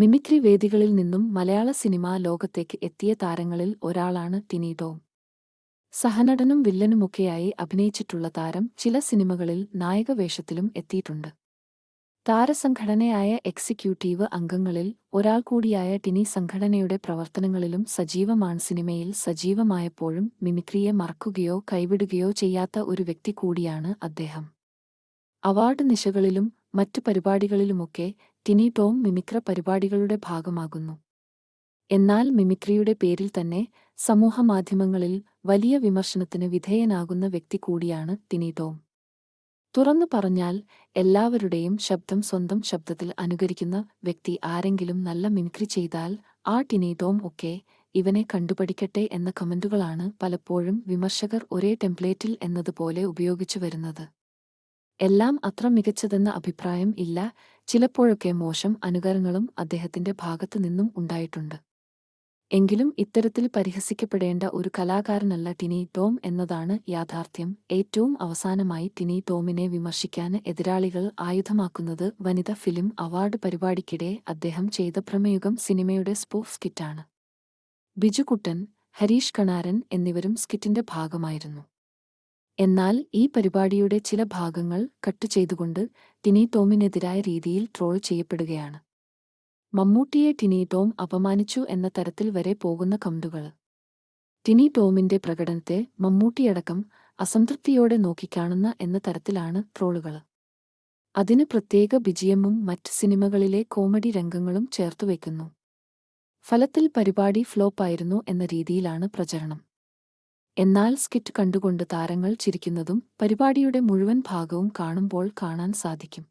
Mimicry വേദികളിൽ നിന്നും മലയാള cinema ലോകത്തേക്ക് എത്തിയ താരങ്ങളിൽ ഒരാളാണ് ടിനി ടോം സഹനടനും വില്ലനുമൊക്കെയായി അഭിനയിച്ചിട്ടുള്ള താരം ചില സിനിമകളിൽ നായകവേഷത്തിലും എത്തിയിട്ടുണ്ട്. താരസംഘടനയായ എക്സിക്യൂട്ടീവ് അംഗങ്ങളിൽ ഒരാൾ കൂടിയായ ടിനി സംഘടനയുടെ പ്രവർത്തനങ്ങളിലും സജീവമാണ്. സിനിമയിൽ സജീവമായപ്പോഴും മിമിക്രിയെ മറക്കുകയോ കൈവിടുകയോ ചെയ്യാത്ത ഒരു വ്യക്തി കൂടിയാണ് അദ്ദേഹം. അവാർഡ് നിശകളിലും മറ്റു പരിപാടികളിലുമൊക്കെ ടിനി ടോം മിമിക്ര പരിപാടികളുടെ ഭാഗമാകുന്നു. എന്നാൽ മിമിക്രിയുടെ പേരിൽ തന്നെ സമൂഹമാധ്യമങ്ങളിൽ വലിയ വിമർശനത്തിന് വിധേയനാകുന്ന വ്യക്തി കൂടിയാണ് ടിനി ടോം. തുറന്നു പറഞ്ഞാൽ എല്ലാവരുടെയും ശബ്ദം സ്വന്തം ശബ്ദത്തിൽ അനുകരിക്കുന്ന വ്യക്തി ആരെങ്കിലും നല്ല മിമിക്രി ചെയ്താൽ ആ ടിനി ടോം ഒക്കെ ഇവനെ കണ്ടുപഠിക്കട്ടെ എന്ന കമന്റുകളാണ് പലപ്പോഴും വിമർശകർ ഒരേ ടെംപ്ലേറ്റിൽ എന്നതുപോലെ ഉപയോഗിച്ചു വരുന്നത്. എല്ലാം അത്ര മികച്ചതെന്ന അഭിപ്രായം ഇല്ല. ചിലപ്പോഴൊക്കെ മോശം അനുകരണങ്ങളും അദ്ദേഹത്തിന്റെ ഭാഗത്തു നിന്നും ഉണ്ടായിട്ടുണ്ട്. എങ്കിലും ഇത്തരത്തിൽ പരിഹസിക്കപ്പെടേണ്ട ഒരു കലാകാരനല്ല ടിനി ടോം എന്നതാണ് യാഥാർത്ഥ്യം. ഏറ്റവും അവസാനമായി ടിനി ടോമിനെ വിമർശിക്കാൻ എതിരാളികൾ ആയുധമാക്കുന്നത് വനിത ഫിലിം അവാർഡ് പരിപാടിക്കിടെ അദ്ദേഹം ചെയ്ത പ്രമേയുഗം സിനിമയുടെ സ്പൂഫ് സ്കിറ്റാണ്. ബിജുകുട്ടൻ ഹരീഷ് കണാരൻ എന്നിവരും സ്കിറ്റിന്റെ ഭാഗമായിരുന്നു. എന്നാൽ ഈ പരിപാടിയുടെ ചില ഭാഗങ്ങൾ കട്ട് ചെയ്തുകൊണ്ട് ടിനി ടോമിനെതിരായ രീതിയിൽ ട്രോൾ ചെയ്യപ്പെടുകയാണ്. മമ്മൂട്ടിയെ ടിനി ടോം അപമാനിച്ചു എന്ന തരത്തിൽ വരെ പോകുന്ന കമന്റുകൾ. ടിനി ടോമിന്റെ പ്രകടനത്തെ മമ്മൂട്ടിയടക്കം അസംതൃപ്തിയോടെ നോക്കിക്കാണുന്ന എന്ന തരത്തിലാണ് ട്രോളുകൾ. അതിന് പ്രത്യേക വിജയമും മറ്റ് സിനിമകളിലെ കോമഡി രംഗങ്ങളും ചേർത്തുവെക്കുന്നു ഫലത്തിൽ പരിപാടി ഫ്ലോപ്പായിരുന്നു എന്ന രീതിയിലാണ് പ്രചരണം. എന്നാൽ സ്കിറ്റ് കണ്ടുകൊണ്ട് താരങ്ങൾ ചിരിക്കുന്നതും പരിപാടിയുടെ മുഴുവൻ ഭാഗവും കാണുമ്പോൾ കാണാൻ സാധിക്കും.